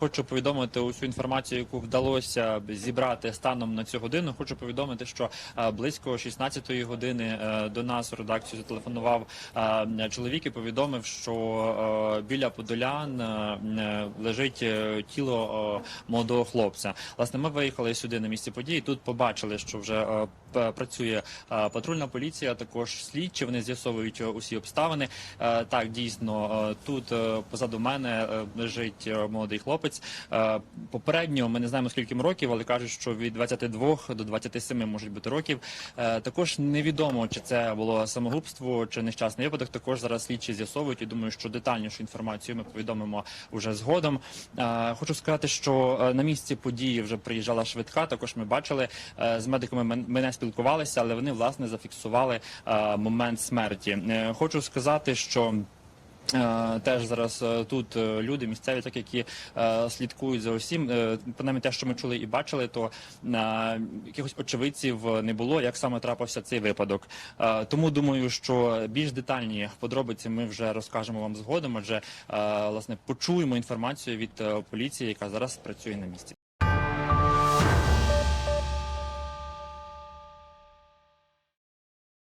Хочу повідомити усю інформацію, яку вдалося зібрати станом на цю годину. Хочу повідомити, що е, близько 16-ї години е, до нас у редакцію зателефонував е, чоловік і повідомив, що біля Подолян лежить тіло молодого хлопця. Власне, ми виїхали сюди на місце події. Тут побачили, що вже працює патрульна поліція, також слідчі. Вони з'ясовують усі обставини. Так, дійсно, тут позаду мене лежить молодий хлопець. Е, Попередньо ми не знаємо скільки йому років, але кажуть, що від 22 до 27 можуть бути років. Е, Також невідомо, чи це було самогубство чи нещасний випадок. Також зараз слідчі з'ясовують і думаю, що детальнішу інформацію ми повідомимо вже згодом. Е, Хочу сказати, що на місці події вже приїжджала швидка. Також ми бачили з медиками. Ми не спілкувалися, але вони власне зафіксували момент смерті. Хочу сказати, що. Е, Теж зараз е, тут е, люди місцеві, так які слідкують за усім. Принаймні те, що ми чули і бачили, то якихось очевидців не було, як саме трапився цей випадок. Тому думаю, що більш детальні подробиці ми вже розкажемо вам згодом. Адже власне почуємо інформацію від поліції, яка зараз працює на місці.